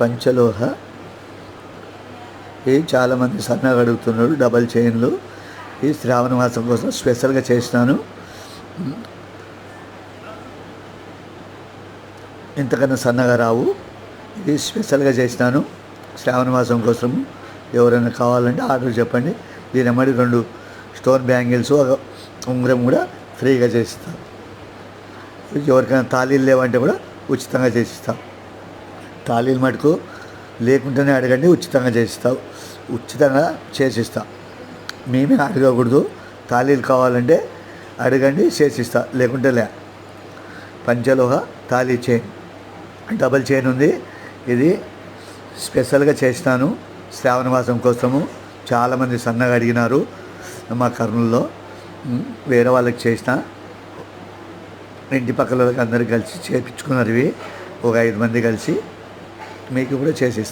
పంచలోహ. ఇది చాలామంది సన్నగా అడుగుతున్నారు డబల్ చైన్లు. ఈ శ్రావణ మాసం కోసం స్పెషల్గా చేసినాను. ఇంతకన్నా సన్నగా రావు. ఇది స్పెషల్గా చేసినాను. శ్రావణ మాసం కోసం ఎవరైనా కావాలంటే ఆర్డర్ చెప్పండి. దీని అమ్మడి రెండు స్టోన్ బ్యాంగిల్స్ ఒక ఉంగరం కూడా ఫ్రీగా చేసిస్తాం. ఎవరికైనా తాళీలు లేవంటే కూడా ఉచితంగా చేసిస్తాం. తాళీలు మటుకు లేకుండానే అడగండి ఉచితంగా చేసిస్తాం ఉచితంగా చేసిస్తా. మేమే అడగకూడదు. తాళీలు కావాలంటే అడగండి చేసిస్తా. లేకుంటే లే. పంచలోహ తాళీ చైన్ డబల్ చైన్ ఉంది. ఇది స్పెషల్గా చేసినాను శ్రావణ మాసం కోసము. చాలామంది సన్నగా అడిగినారు మా కర్నూలులో. వేరే వాళ్ళకి చేసిన. ఇంటి పక్కల వాళ్ళకి అందరికి కలిసి చేపించుకున్నారు ఇవి. ఒక ఐదు మంది కలిసి. మీకు కూడా చేసిస్తాను.